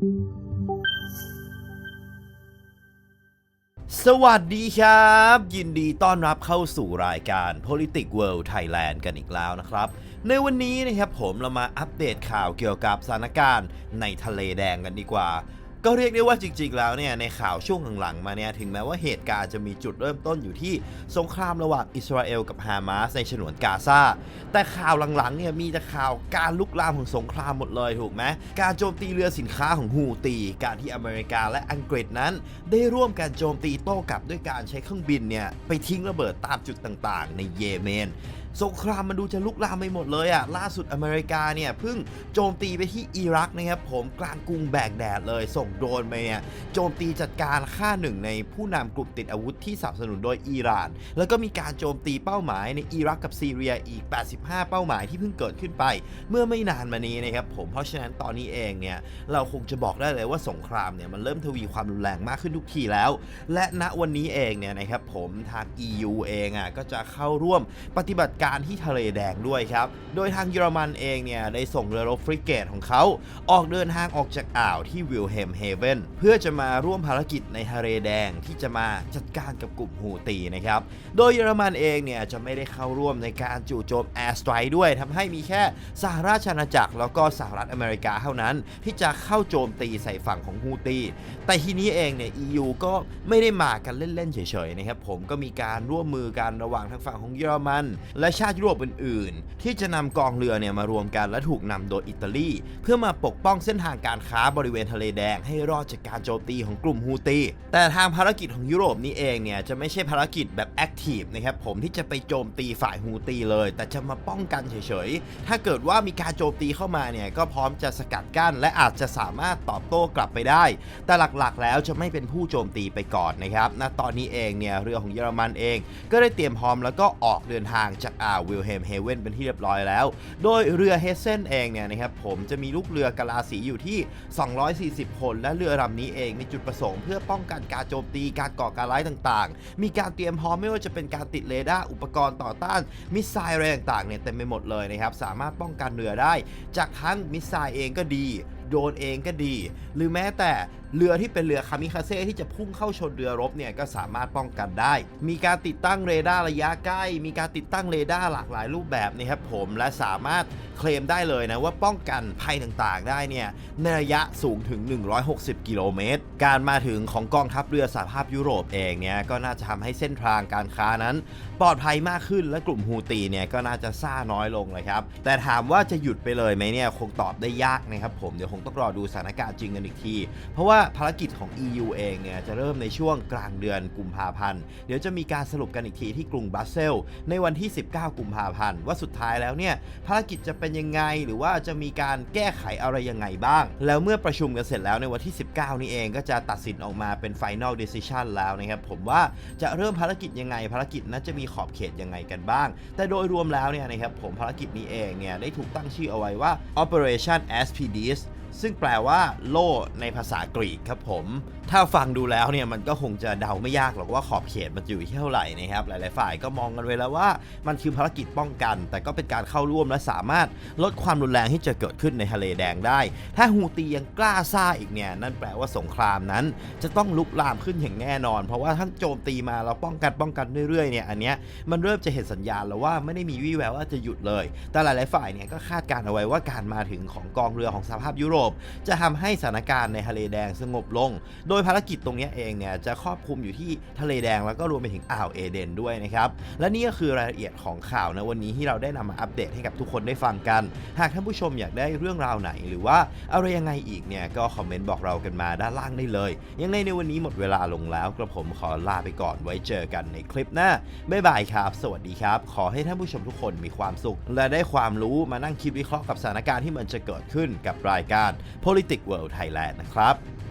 สวัสดีครับ ยินดีต้อนรับเข้าสู่รายการ Politics World Thailand กันอีกแล้วนะครับ ในวันนี้นะครับผมเรามาอัปเดตข่าวเกี่ยวกับสถานการณ์ในทะเลแดงกันดีกว่า ก็เรียกได้ว่าจริง ๆ แล้วเนี่ยในข่าวช่วงหลังๆมาเนี่ยถึงแม้ว่าเหตุการณ์จะมีจุดเริ่มต้นอยู่ที่สงครามระหว่างอิสราเอลกับฮามาสในฉนวนกาซาแต่ข่าวหลังๆเนี่ยมีแต่ข่าวการลุกลามของสงครามหมดเลยถูกไหมการโจมตีเรือสินค้าของฮูตี การที่อเมริกาและอังกฤษนั้น ได้ร่วมกันโจมตีโต้กลับด้วยการใช้เครื่องบินเนี่ยไปทิ้งระเบิดตามจุดต่างๆ ในเยเมน สงครามมันดูจะลุกลามไปหมดเลยอะ่ะล่าสุดอเมริกาเนี่ยเพิ่งโจมตีไปที่อิรักนะครับผมกลางกรุงแบกแดดเลย ส่งโดรนไปเนี่ยโจมตีจัดการฆ่าหนึ่งในผู้นำกลุ่มติดอาวุธที่สนับสนุนโดยอิหร่าน แล้วก็มีการโจมตีเป้าหมายในอิรักกับซีเรียอีก 85 เป้าหมายที่เพิ่งเกิดขึ้นไป เมื่อไม่นานมานี้นะครับผมเพราะฉะนั้นตอนนี้เองเนี่ยเราคงจะบอกได้เลยว่าสงครามเนี่ยมันเริ่มทวีความรุนแรงมากขึ้นทุกทีแล้ว และณวันนี้เองเนี่ยนะครับผมทาง EU เองอะก็จะเข้าร่วมปฏิบัติการที่ทะเลแดงด้วยครับ โดยทางเยอรมันเองเนี่ยได้ส่งเรือรบฟริเกตของเขา ออกเดินทางออกจากอ่าวที่วิลเฮมเฮเวนเพื่อจะมาร่วมภารกิจในทะเลแดงที่จะมาจัดการกับกลุ่มฮูตีนะครับ โดยเยอรมันเองเนี่ยจะไม่ได้เข้าร่วมในการจู่โจมแอร์สไตร์ด้วยทำให้มีแค่สหราชอาณาจักรแล้วก็สหรัฐอเมริกาเท่านั้น ที่จะเข้าโจมตีใส่ฝั่งของฮูตีแต่ทีนี้เองเนี่ย EU ก็ไม่ได้มากันเล่นๆเฉยๆนะครับผมก็มีการร่วมมือกันระหว่างทางฝั่งของเยอรมัน และชาติยุโรปอื่น ๆ ที่จะนำกองเรือเนี่ยมารวมกันและถูกนำโดยอิตาลี เพื่อมาปกป้องเส้นทางการค้าบริเวณทะเลแดงให้รอดจากการโจมตีของกลุ่มฮูตี แต่ทางภารกิจของยุโรปนี่เองเนี่ยจะไม่ใช่ภารกิจแบบแอคทีฟนะครับผมที่จะไปโจมตีฝ่ายฮูตีเลย แต่จะมาป้องกันเฉย ๆ ถ้าเกิดว่ามีการโจมตีเข้ามาเนี่ยก็พร้อมจะสกัดกั้น และอาจจะสามารถตอบโต้กลับไปได้ แต่หลัก ๆ แล้วจะไม่เป็นผู้โจมตีไปก่อนนะครับ ณ ตอนนี้เองเนี่ยเรือของเยอรมันเอง ก็ได้เตรียมพร้อมแล้วก็ออกเดินทางจากอ่าวิลเฮมเฮเวนเป็นที่เรียบร้อยแล้ว โดยเรือเฮเซนเองเนี่ยนะครับผมจะมีลูกเรือกะลาสีอยู่ที่ 240 คน และเรือลำนี้เองมีจุดประสงค์เพื่อป้องกันการโจมตีการก่อการร้ายต่างๆ มีการเตรียมพร้อมไม่ว่าจะเป็นการติดเรดาร์อุปกรณ์ต่อต้านมิสไซล์อะไรต่างๆเนี่ยเต็มไปหมดเลยนะครับสามารถป้องกันเรือได้ จากทั้งมิสไซล์เองก็ดี โดนเองก็ดี หรือแม้แต่เรือที่เป็นเรือคามิคาเซ่ที่จะพุ่งเข้าชนเรือรบเนี่ยก็สามารถป้องกันได้ มีการติดตั้งเรดาร์ระยะใกล้ มีการติดตั้งเรดาร์หลากหลายรูปแบบนะครับผมและสามารถเคลมได้เลยนะว่าป้องกันภัยต่างๆ ได้เนี่ยในระยะสูงถึง 160 กิโลเมตร การมาถึงของกองทัพเรือสหภาพยุโรปเองเนี่ยก็น่าจะทำให้เส้นทางการค้านั้น ปลอดภัยมากขึ้นและกลุ่มฮูตีเนี่ยก็น่าจะซ่าน้อยลงเลยครับแต่ถามว่าจะหยุดไปเลยไหมเนี่ยคงตอบได้ยากนะครับผมเดี๋ยวคงต้องรอดูสถานการณ์จริงกันอีกที เพราะว่าภารกิจของ EU เองเนี่ยจะเริ่มในช่วงกลางเดือนกุมภาพันธ์ เดี๋ยวจะมีการสรุปกันอีกทีที่กรุงบรัสเซลในวันที่ 19 กุมภาพันธ์ ว่าสุดท้ายแล้วเนี่ยภารกิจจะเป็นยังไงหรือว่าจะมีการแก้ไขอะไรยังไงบ้าง แล้วเมื่อประชุมกันเสร็จแล้วในวันที่ 19 นี้เองก็จะตัดสินออกมาเป็น Final Decision แล้วนะครับผมว่าจะเริ่มภารกิจยังไง ภารกิจนั้นจะมีขอบเขตยังไงกันบ้าง แต่โดยรวมแล้วเนี่ยนะครับผมภารกิจนี้เองเนี่ยได้ถูกตั้งชื่อเอาไว้ว่า Operation Aspidis ซึ่งแปลว่าโล่ในภาษากรีกครับผม ถ้าฟังดูแล้วเนี่ยมันก็คงจะเดาไม่ยากหรอกว่าขอบเขตมันอยู่ที่เท่าไหร่นะครับ หลายๆ ฝ่ายก็มองกันไว้แล้วว่า มันคือภารกิจป้องกัน แต่ก็เป็นการเข้าร่วมและสามารถลดความรุนแรงที่จะเกิดขึ้นในทะเลแดงได้ ถ้าฮูตียังกล้าซ่าอีกเนี่ยนั่นแปลว่าสงครามนั้น จะต้องลุกลามขึ้นอย่างแน่นอน เพราะว่าท่านโจมตีมาเราป้องกันป้องกันเรื่อยๆเนี่ยอันเนี้ยมันเริ่มจะเห็นสัญญาณแล้วว่าไม่ได้มีวี่แววว่าจะหยุดเลย แต่หลาย ๆ ฝ่ายเนี่ยก็คาดการณ์เอาไว้ว่าการมาถึงของกองเรือของสหภาพยุโรปจะทำให้สถานการณ์ในทะเลแดงสงบลง โดยภารกิจตรงนี้เองเนี่ยจะครอบคลุมอยู่ที่ทะเลแดงแล้วก็รวมไปถึงอ่าวเอเดนด้วยนะครับ และนี่ก็คือรายละเอียดของข่าวในวันนี้ที่เราได้นำมาอัปเดตให้กับทุกคนได้ฟังกัน หากท่านผู้ชมอยากได้เรื่องราวไหน หรือว่าอะไรยังไงอีกเนี่ยก็คอมเมนต์บอกเรากันมาด้านล่างได้เลย ยังไงในวันนี้หมดเวลาลงแล้วกระผมขอลาไปก่อนไว้เจอกันในคลิปหน้าบ๊ายบายครับ สวัสดีครับ ขอให้ท่านผู้ชมทุกคนมีความสุข และได้ความรู้มานั่งคิดวิเคราะห์กับสถานการณ์ที่มันจะเกิดขึ้นกับรายการ Politics World Thailand นะครับ